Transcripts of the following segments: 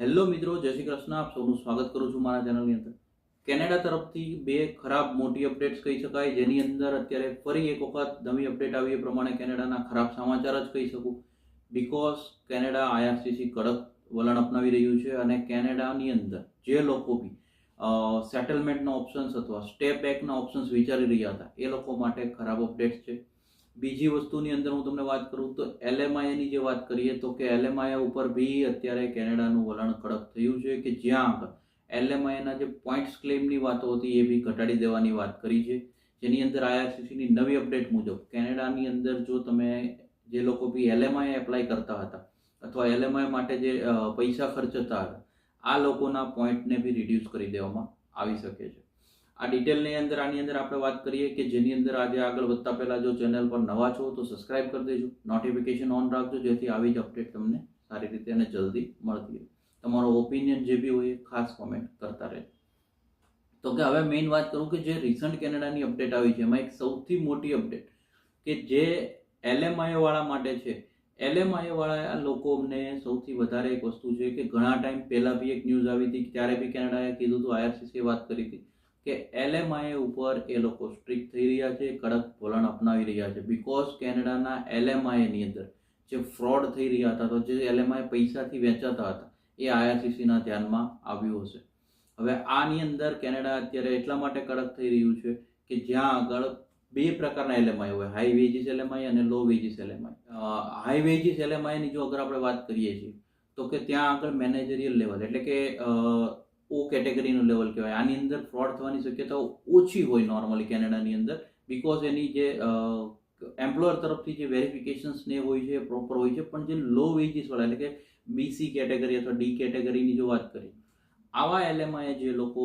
Hello મિત્રો, જય શ્રી કૃષ્ણ. આપ સૌનું સ્વાગત કરું છું મારા ચેનલની અંદર. કેનેડા તરફથી બે ખરાબ મોટી અપડેટ્સ કહી શકાય. જેની અંદર અત્યારે ફરી એક વખત નવી અપડેટ આવી એ પ્રમાણે કેનેડાના ખરાબ સમાચાર જ કહી શકું. બિકોઝ કેનેડા આઈઆરસીસી કડક વલણ અપનાવી રહ્યું છે અને કેનેડાની અંદર જે લોકો બી સેટલમેન્ટના ઓપ્શન્સ અથવા સ્ટેપ બેકના ઓપ્શન્સ વિચારી રહ્યા હતા, એ લોકો માટે ખરાબ અપડેટ્સ છે. બીજી વસ્તુની અંદર હું તમને વાત કરું તો એલએમઆઈની જે વાત કરીએ તો કે એલએમઆઈ ઉપર બી અત્યારે કેનેડાનું વલણ કડક થયું છે કે જ્યાં એલએમઆઈના જે પોઈન્ટ્સ ક્લેમની વાતો હતી એ બી ઘટાડી દેવાની વાત કરી છે. જેની અંદર આઈઆરસીસીની નવી અપડેટ મુજબ કેનેડાની અંદર જો તમે જે લોકો બી એલએમઆઈ એપ્લાય કરતા હતા અથવા એલએમઆઈ માટે જે પૈસા ખર્ચતા હતા, આ લોકોના પોઈન્ટને બી રિડ્યુસ કરી દેવામાં આવી શકે છે. આ ડિટેલની અંદર, આની અંદર આપણે વાત કરીએ કે જેની અંદર આજે આગળ વધતા પહેલા જો ચેનલ પર નવા છો તો સબસ્ક્રાઇબ કરી દેજો. નોટિફિકેશન ઓન રાખજો, જેથી આવી જ અપડેટ તમને સારી રીતે અને જલ્દી મળતી રહે. તમારો ઓપિનિયન જે બી હોય ખાસ કોમેન્ટ કરતા રહે તો કે હવે મેઇન વાત કરું કે જે રિસન્ટ કેનેડાની અપડેટ આવી છે, એમાં એક સૌથી મોટી અપડેટ કે જે એલએમઆઈ વાળા માટે છે. એલએમઆઈ વાળા લોકોને સૌથી વધારે એક વસ્તુ છે કે ઘણા ટાઈમ પહેલા બી એક ન્યૂઝ આવી હતી ત્યારે બી કેનેડાએ કીધું હતું આઈઆરસીસી વાત કરી હતી. કે એલએમઆઈ ઉપર એ લોકો સ્ટ્રિક્ટ થઈ રહ્યા છે, કડક વલણ અપનાવી રહ્યા છે. બિકોઝ કેનેડાના એલએમઆઈની અંદર જે ફ્રોડ થઈ રહ્યા હતા, તો જે એલએમઆઈ પૈસાથી વેચાતા હતા, એ આઈઆરસીસીના ધ્યાનમાં આવ્યું હશે. હવે આની અંદર કેનેડા અત્યારે એટલા માટે કડક થઈ રહ્યું છે કે જ્યાં આગળ બે પ્રકારના એલએમઆઈ હોય હાઈ વેજીસ એલએમઆઈ અને low wages LMI. High wages એલએમઆઈની જો અગર આપણે વાત કરીએ છીએ, તો કે ત્યાં આગળ મેનેજરિયલ લેવલ એટલે કે ઓ કેટેગરીનું લેવલ કહેવાય. આની અંદર ફ્રોડ થવાની શક્યતાઓ ઓછી હોય નોર્મલી કેનેડાની અંદર બિકોઝ એની જે એમ્પ્લોયર તરફથી જે વેરિફિકેશન્સ ને હોય છે પ્રોપર હોય છે, પણ જે લો વેજીસ વાળા, એટલે કે બીસી કેટેગરી અથવા ડી કેટેગરીની જો વાત કરીએ, આવા એલએમઆઈ જે લોકો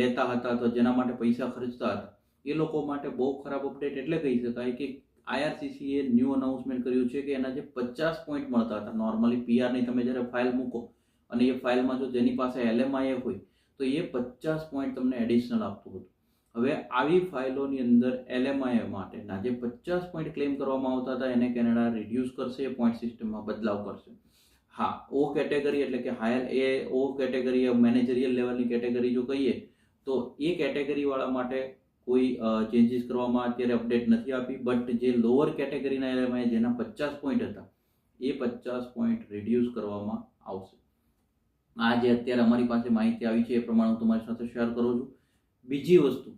લેતા હતા અથવા જેના માટે પૈસા ખર્ચતા હતા, એ લોકો માટે બહુ ખરાબ અપડેટ એટલે કહી શકાય કે આઈઆરસીસીએ ન્યૂ અનાઉન્સમેન્ટ કર્યું છે કે એના જે પચાસ પોઈન્ટ મળતા હતા. નોર્મલી પીઆરની તમે જ્યારે ફાઇલ મૂકો અને એ ફાઇલમાં જો જેની પાસે એલએમઆઈએ હોય, તો એ પચાસ પોઈન્ટ તમને એડિશનલ આપતું હતું. હવે આવી ફાઇલોની અંદર એલએમઆઈ માટેના જે પચાસ પોઈન્ટ ક્લેમ કરવામાં આવતા હતા, એને કેનેડા રિડ્યુસ કરશે પોઈન્ટ સિસ્ટમમાં બદલાવ કરશે. હા ઓ કેટેગરી એટલે કે higher A O category managerial લેવલની કેટેગરી જો કહીએ, તો એ કેટેગરીવાળા માટે કોઈ ચેન્જીસ કરવામાં અત્યારે અપડેટ નથી આપી બટ જે લોઅર કેટેગરીના એલએમઆઈ જેના પચાસ પોઈન્ટ હતા, એ પચાસ પોઈન્ટ રિડ્યુસ કરવામાં આવશે. આ જે અત્યારે અમારી પાસે માહિતી આવી છે એ પ્રમાણે હું તમારી સાથે શેર કરું છું. બીજી વસ્તુ,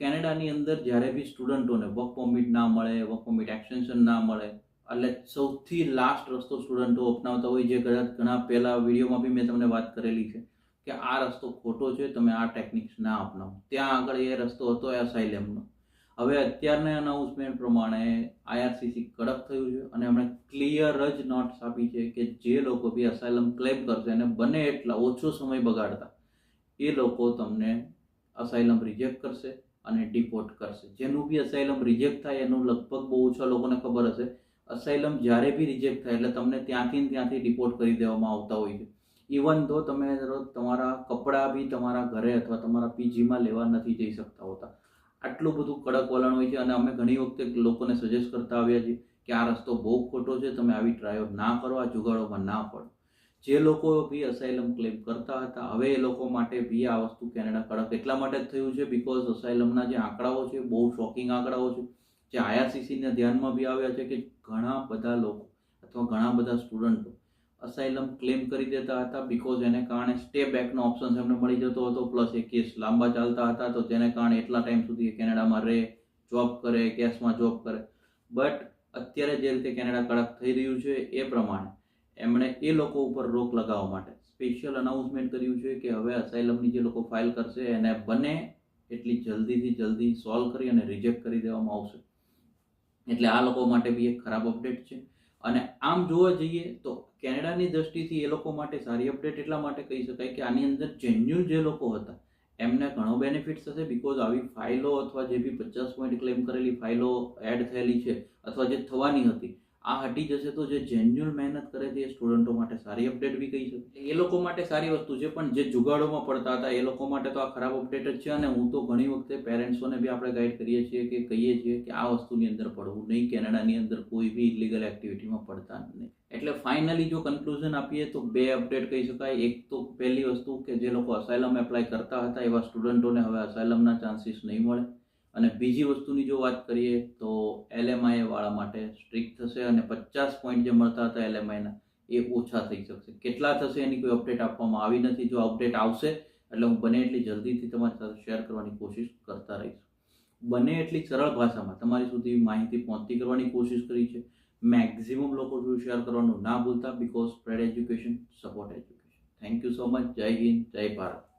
કેનેડાની અંદર જ્યારે બી સ્ટુડન્ટોને વર્ક પરમિટ ના મળે વર્ક પરમિટ એક્સટેન્શન ના મળે, એટલે સૌથી લાસ્ટ રસ્તો સ્ટુડન્ટો અપનાવતા હોય જે કદાચ ઘણા પહેલા વિડીયોમાં બી મેં તમને વાત કરેલી છે કે આ રસ્તો ખોટો છે, તમે આ ટેકનિક્સ ના અપનાવો. ત્યાં આગળ એ રસ્તો હતો એ અસાઇલેમનો હવે અત્યારના અનાઉન્સમેન્ટ પ્રમાણે આઈઆરસીસી કડક થયું છે અને એમણે ક્લિયર જ નોટ્સ આપી છે કે જે લોકો બી અસાયલમ ક્લેમ કરશે અને બને એટલા ઓછો સમય બગાડતા, એ લોકો તમને અસાયલમ રિજેક્ટ કરશે અને ડિપોર્ટ કરશે. જેનું બી અસાયલમ રિજેક્ટ થાય એનું લગભગ બહુ ઓછા લોકોને ખબર હશે. અસાયલમ જ્યારે બી રિજેક્ટ થાય એટલે તમને ત્યાંથી ત્યાંથી ડિપોર્ટ કરી દેવામાં આવતા હોય છે. ઇવન તો તમે તમારા કપડાં બી તમારા ઘરે અથવા તમારા પીજીમાં લેવા નથી જઈ શકતા હોતા. આટલું બધું કડક વલણ હોય છે અને અમે ઘણી વખતે લોકોને સજેસ્ટ કરતા આવ્યા છીએ કે આ રસ્તો બહુ ખોટો છે, તમે આવી ટ્રાયો ના કરો, આ જુગાડોમાં ના પડો. જે લોકો બી અસાઇલમ ક્લેમ કરતા હતા, હવે એ લોકો માટે બી આ વસ્તુ કેનેડા કડક એટલા માટે જ થયું છે બિકોઝ અસાઇલમના જે આંકડાઓ છે, બહુ શોકિંગ આંકડાઓ છે. જે આઈઆરસીસીના ધ્યાનમાં બી આવ્યા છે કે ઘણા બધા લોકો અથવા ઘણા બધા સ્ટુડન્ટો અસાઇલમ ક્લેમ કરી દેતા હતા બિકોઝ એને કારણે સ્ટે બેકનો ઓપ્શન એમને મળી જતો હતો. પ્લસ એ કેસ લાંબા ચાલતા હતા તો જેને કારણે એટલા ટાઈમ સુધી કેનેડામાં રહે જોબ કરે, કેસમાં જોબ કરે. બટ અત્યારે જે રીતે કેનેડા કડક થઈ રહ્યું છે એ પ્રમાણે એમણે એ લોકો ઉપર રોક લગાવવા માટે સ્પેશિયલ અનાઉન્સમેન્ટ કર્યું છે કે હવે અસાઇલમની જે લોકો ફાઇલ કરશે એને બને એટલી જલ્દીથી જલ્દી સોલ્વ કરી અને રિજેક્ટ કરી દેવામાં આવશે. એટલે આ લોકો માટે બી એક ખરાબ અપડેટ છે. અને આમ જોવા જઈએ તો કેનેડાની દ્રષ્ટિથી એ લોકો માટે સારી અપડેટ એટલા માટે કહી શકાય કે આની અંદર જેન્યુન જે લોકો હતા, એમને ઘણો બેનિફિટ થશે બિકોઝ આવી ફાઇલો અથવા જે બી પચાસ પોઈન્ટ ક્લેમ કરેલી ફાઇલો એડ થયેલી છે અથવા જે થવાની હતી આ હટી જશે તો જે જેન્યુઅલ મહેનત કરે છે એ સ્ટુડન્ટો માટે સારી અપડેટ બી કહી શકે. એ લોકો માટે સારી વસ્તુ છે, પણ જે જુગાડોમાં પડતા હતા, એ લોકો માટે તો આ ખરાબ અપડેટ જ છે અને હું તો ઘણી વખતે પેરેન્ટ્સોને બી આપણે ગાઈડ કરીએ છીએ કે કહીએ છીએ કે આ વસ્તુની અંદર પડવું નહીં, કેનેડાની અંદર કોઈ બી ઇલીગલ એક્ટિવિટીમાં પડતા નહીં. એટલે ફાઇનલી જો કન્ક્લુઝન આપીએ તો બે અપડેટ કહી શકાય. એક તો પહેલી વસ્તુ કે જે લોકો અસાયલમ એપ્લાય કરતા હતા એવા સ્ટુડન્ટોને હવે અસાયલમના ચાન્સીસ નહીં મળે. અને બીજી વસ્તુની જો વાત કરીએ તો એલએમઆઈ વાળા માટે સ્ટ્રિક્ટ થશે અને પચાસ પોઈન્ટ જે મળતા હતા એલએમઆઈના એ ઓછા થઈ શકશે. કેટલા થશે એની કોઈ અપડેટ આપવામાં આવી નથી. જો અપડેટ આવશે, એટલે હું બને એટલી જલ્દીથી તમારી સાથે શેર કરવાની કોશિશ કરતા રહીશ. બને એટલી સરળ ભાષામાં તમારી સુધી માહિતી પહોંચતી કરવાની કોશિશ કરી છે. મેક્ઝિમમ લોકો સુધી શેર કરવાનું ના ભૂલતા because spread education support education thank you so much જય હિન્દ, જય ભારત.